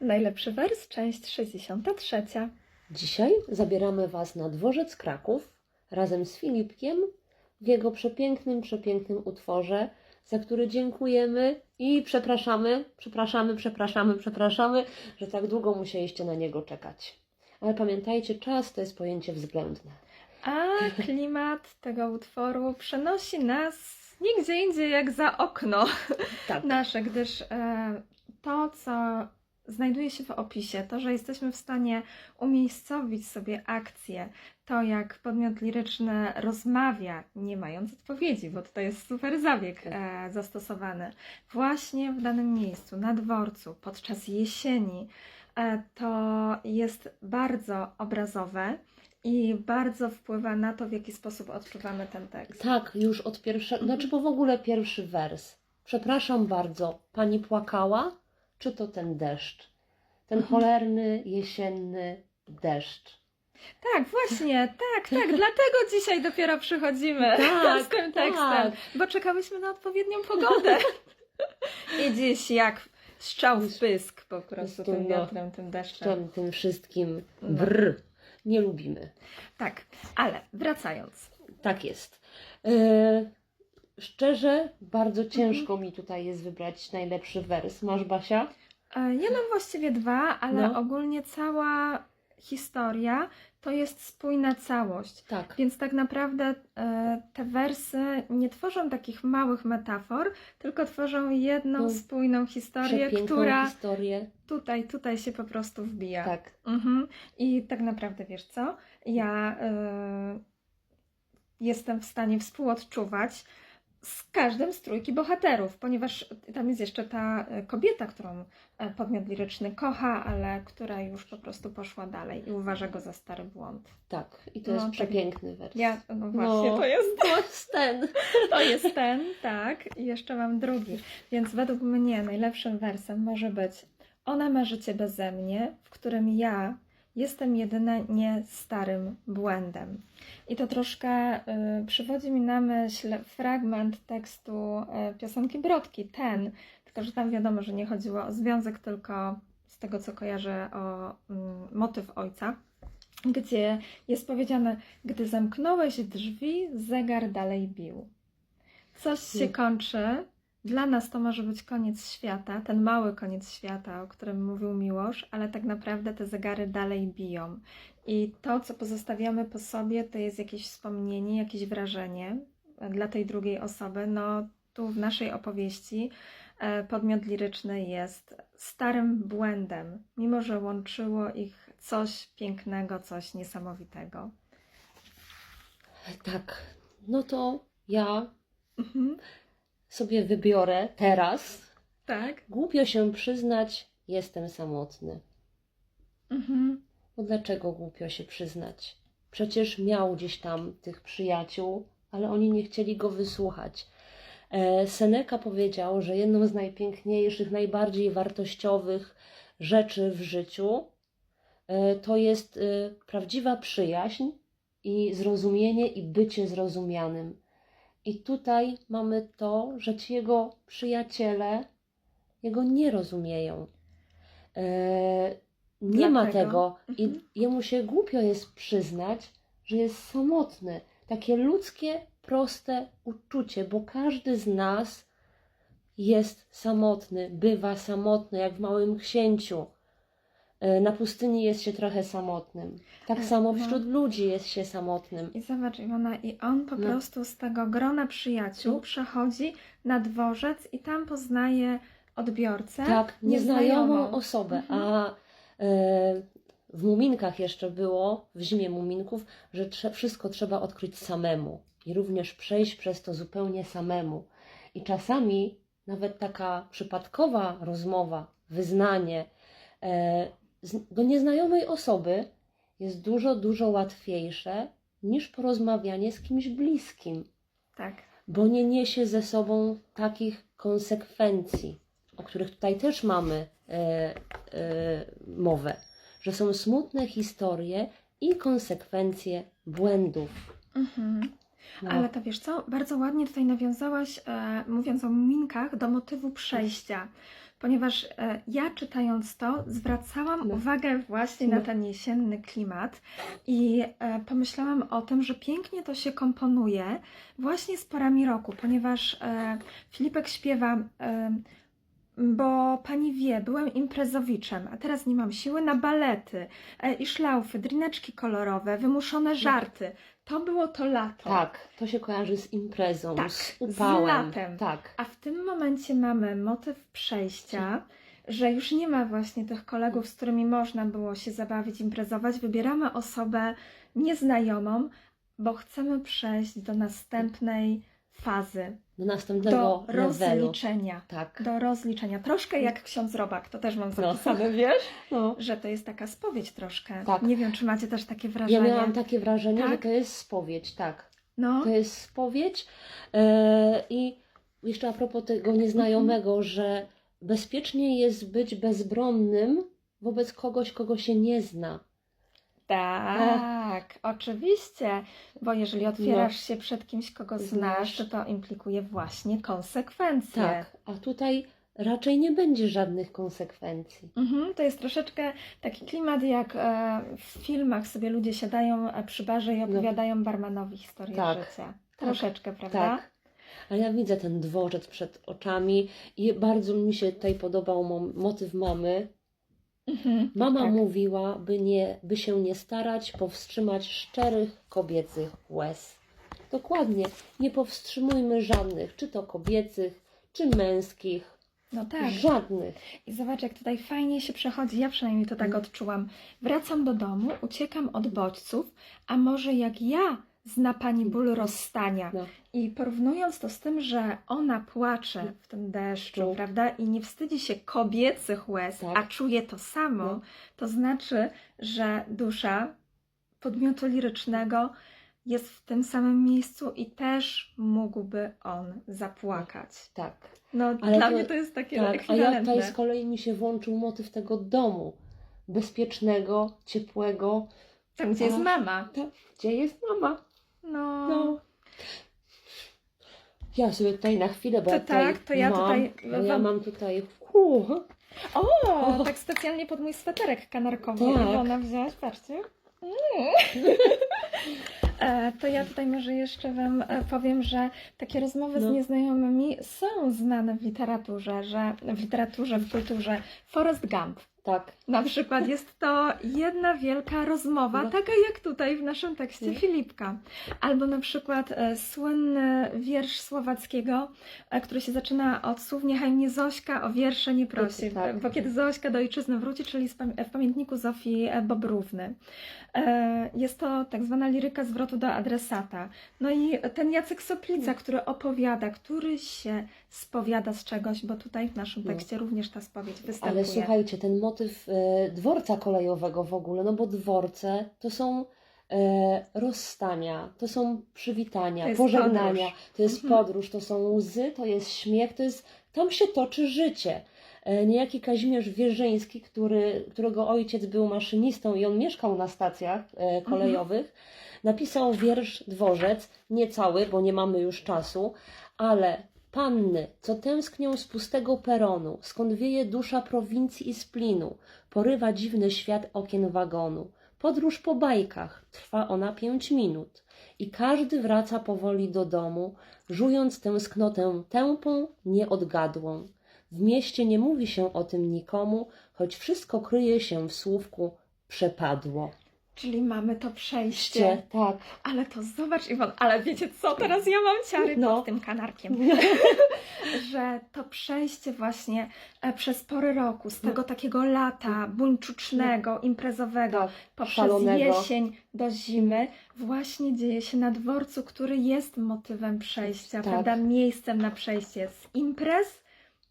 Najlepszy wers, część 63. Dzisiaj zabieramy Was na dworzec Kraków razem z Filipkiem w jego przepięknym, przepięknym utworze, za który dziękujemy i przepraszamy, przepraszamy, przepraszamy, przepraszamy, że tak długo musieliście na niego czekać. Ale pamiętajcie, czas to jest pojęcie względne. A klimat tego utworu przenosi nas nigdzie indziej jak za okno Tak, nasze, gdyż e, to, co znajduje się w opisie, to, że jesteśmy w stanie umiejscowić sobie akcję, to jak podmiot liryczny rozmawia, nie mając odpowiedzi, bo tutaj jest super zabieg e, zastosowany, właśnie w danym miejscu, na dworcu, podczas jesieni, e, to jest bardzo obrazowe i bardzo wpływa na to, w jaki sposób odczuwamy ten tekst. tak, już od pierwszego, znaczy bo w ogóle pierwszy wers. Przepraszam bardzo, Pani płakała? Czy to ten deszcz? Ten cholerny, jesienny deszcz. Tak, właśnie, tak, tak. Dlatego dzisiaj dopiero przychodzimy Tak, z tym tekstem, tak. bo czekałyśmy na odpowiednią pogodę. I dziś jak strzał w pysk po prostu tym wiatrem, tym deszczem. Tym wszystkim No. brr nie lubimy. Tak, ale wracając. Tak jest. E, szczerze, bardzo ciężko mi tutaj jest wybrać najlepszy wers. Masz Basia? E, Ja mam właściwie dwa, ale No. ogólnie cała historia to jest spójna całość. Tak. Więc tak naprawdę e, te wersy nie tworzą takich małych metafor, tylko tworzą jedną No, spójną historię, Przepiękną która historię. tutaj, tutaj się po prostu wbija. Tak. Mhm. I tak naprawdę wiesz co? Ja y, jestem w stanie współodczuwać z każdym z trójki bohaterów, ponieważ tam jest jeszcze ta y, kobieta, którą y, podmiot liryczny kocha, ale która już po prostu poszła dalej i uważa go za stary błąd. Tak. I to No, jest tak. przepiękny wers. Ja, no właśnie, No. to jest To jest ten. to jest ten, tak. I jeszcze mam drugi. Więc według mnie najlepszym wersem może być Ona ma życie beze mnie, w którym ja jestem jedynie starym błędem. I to troszkę y, przywodzi mi na myśl fragment tekstu y, piosenki Brodki, ten, tylko że tam wiadomo, że nie chodziło o związek, tylko z tego co kojarzę o mm, motyw ojca, gdzie jest powiedziane, gdy zamknąłeś drzwi, zegar dalej bił. Coś się Hmm. kończy. Dla nas to może być koniec świata, ten mały koniec świata, o którym mówił Miłosz, ale tak naprawdę te zegary dalej biją. I to, co pozostawiamy po sobie, to jest jakieś wspomnienie, jakieś wrażenie e, dla tej drugiej osoby. No, tu w naszej opowieści e, podmiot liryczny jest starym błędem, mimo że łączyło ich coś pięknego, coś niesamowitego. Tak. No to ja Mhm. Sobie wybiorę teraz. Tak. Głupio się przyznać, jestem samotny. Mhm. No dlaczego głupio się przyznać? Przecież miał gdzieś tam tych przyjaciół, ale oni nie chcieli go wysłuchać. E, Seneca powiedział, że jedną z najpiękniejszych, najbardziej wartościowych rzeczy w życiu e, to jest e, prawdziwa przyjaźń i zrozumienie i bycie zrozumianym. I tutaj mamy to, że ci jego przyjaciele jego nie rozumieją. E, nie ma Dlatego. tego i Mhm. jemu się głupio jest przyznać, że jest samotny. Takie ludzkie, proste uczucie, bo każdy z nas jest samotny, bywa samotny, jak w Małym Księciu. E, Na pustyni jest się trochę samotnym. Tak E, samo no. wśród ludzi jest się samotnym. I zobacz, Iwona, i on po No. prostu z tego grona przyjaciół No. przechodzi na dworzec i tam poznaje odbiorcę. Tak, nieznajomą nieznajomą. osobę. Mhm. A e, w Muminkach jeszcze było, w Zimie Muminków, że trze- wszystko trzeba odkryć samemu i również przejść przez to zupełnie samemu. I czasami nawet taka przypadkowa rozmowa, wyznanie e, do nieznajomej osoby jest dużo, dużo łatwiejsze niż porozmawianie z kimś bliskim Tak. bo nie niesie ze sobą takich konsekwencji, o których tutaj też mamy e, e, mowę, że są smutne historie i konsekwencje błędów. Mhm. No, Ale to wiesz co, bardzo ładnie tutaj nawiązałaś, e, mówiąc o muminkach, do motywu przejścia. Ponieważ e, ja czytając to zwracałam No. uwagę właśnie na No. ten jesienny klimat i e, pomyślałam o tym, że pięknie to się komponuje właśnie z porami roku, ponieważ e, Filipek śpiewa. Bo pani wie, byłem imprezowiczem, a teraz nie mam siły na balety e, i szlaufy, drineczki kolorowe, wymuszone żarty. To było to lato. Tak, to się kojarzy z imprezą, Tak, z z upałem. latem. Tak, A w tym momencie mamy motyw przejścia, że już nie ma właśnie tych kolegów, z którymi można było się zabawić, imprezować. Wybieramy osobę nieznajomą, bo chcemy przejść do następnej fazy, do następnego do levelu. rozliczenia. Tak. Do rozliczenia. Troszkę jak ksiądz Robak, to też mam No. zapisane, wiesz? No. Że to jest taka spowiedź troszkę. Tak. Nie wiem, czy macie też takie Ja wrażenie. miałam takie wrażenie, Tak? że to jest spowiedź, tak. No, To jest spowiedź. E, I jeszcze a propos tego nieznajomego, Mhm. że bezpiecznie jest być bezbronnym wobec kogoś, kogo się nie zna. Tak, oczywiście, bo jeżeli otwierasz się przed kimś, kogo No. Znasz. to to implikuje właśnie konsekwencje. Tak, a tutaj raczej nie będzie żadnych konsekwencji. Mhm, to jest troszeczkę taki klimat, jak e, w filmach sobie ludzie siadają e, przy barze i opowiadają barmanowi historię No. Tak, życia. tak, Troszeczkę, prawda? Tak. A ja widzę ten dworzec przed oczami i bardzo mi się tutaj podobał mo- motyw mamy. Mhm, Mama tak. mówiła, by, nie, by się nie starać powstrzymać szczerych kobiecych łez. Dokładnie, nie powstrzymujmy żadnych, czy to kobiecych, czy męskich, No tak. żadnych. I zobacz, jak tutaj fajnie się przechodzi. Ja przynajmniej to tak Mm. odczułam. Wracam do domu, uciekam od bodźców, a może jak ja zna pani ból rozstania. No. I porównując to z tym, że ona płacze w tym deszczu, No. prawda, i nie wstydzi się kobiecych łez, Tak. a czuje to samo, No. to znaczy, że dusza podmiotu lirycznego jest w tym samym miejscu i też mógłby on zapłakać. Tak. No, Ale dla to- mnie to jest takie Tak, a ja tutaj z kolei mi się włączył motyw tego domu. Bezpiecznego, ciepłego. Tam, gdzie jest A, mama. Ta, gdzie jest mama? No. No. Ja sobie tutaj na chwilę, bo To ja tutaj tak, to ja mam, tutaj bo ja wam- mam tutaj uh, O, tak specjalnie pod mój sweterek kanarkowy Tak. Iwona wzięłaś, patrzcie. Mm. E, To ja tutaj może jeszcze Wam e, powiem, że takie rozmowy z No. nieznajomymi są znane w literaturze, że w literaturze, w kulturze. Forrest Gump tak. na przykład jest to jedna wielka rozmowa, No. taka jak tutaj w naszym tekście No. Filipka. Albo na przykład e, słynny wiersz Słowackiego, e, który się zaczyna od słów Niechaj mnie Zośka o wiersze nie prosi, Tak. bo kiedy Zośka do ojczyzny wróci, czyli w pamiętniku Zofii e, Bobrówny. E, Jest to tak zwana liryka zwrotu do adresata. No i ten Jacek Soplica, który opowiada, który się spowiada z czegoś, bo tutaj w naszym No. tekście również ta spowiedź występuje. Ale słuchajcie, ten motyw e, dworca kolejowego w ogóle, no bo dworce to są e, rozstania, to są przywitania, To pożegnania, podróż. to jest Mhm. podróż, to są łzy, to jest śmiech, to jest, tam się toczy życie. E, Niejaki Kazimierz Wierzyński, który, którego ojciec był maszynistą i on mieszkał na stacjach e, kolejowych, napisał wiersz Dworzec, nie cały, bo nie mamy już czasu, ale panny, co tęsknią z pustego peronu, skąd wieje dusza prowincji i splinu, porywa dziwny świat okien wagonu. Podróż po bajkach, trwa ona pięć minut i każdy wraca powoli do domu, żując tęsknotę tępą, nieodgadłą. W mieście nie mówi się o tym nikomu, choć wszystko kryje się w słówku przepadło. Czyli mamy to przejście. Ście, tak. Ale to zobacz, Iwon, ale wiecie co, teraz ja mam ciary No. pod tym kanarkiem. że to przejście właśnie e, przez pory roku, z tego takiego lata buńczucznego, imprezowego, tak. poprzez szalonego. jesień do zimy, właśnie dzieje się na dworcu, który jest motywem przejścia, Tak. prawda? Miejscem na przejście z imprez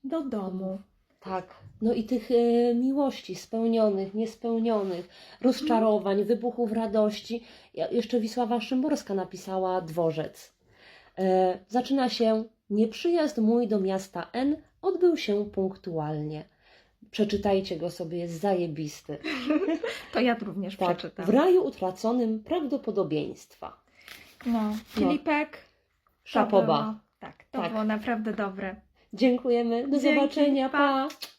do domu. Tak. No i tych e, miłości spełnionych, niespełnionych, rozczarowań, wybuchów radości. Ja, jeszcze Wisława Szymborska napisała Dworzec. E, zaczyna się Nieprzyjazd mój do miasta N odbył się punktualnie. Przeczytajcie go sobie, jest zajebisty. To ja również Tak, przeczytam. w raju utraconym prawdopodobieństwa. No, Filipek. to Szapoba. było- Tak, to Tak. było naprawdę dobre. Dziękujemy, do Dzięki, zobaczenia, pa. pa.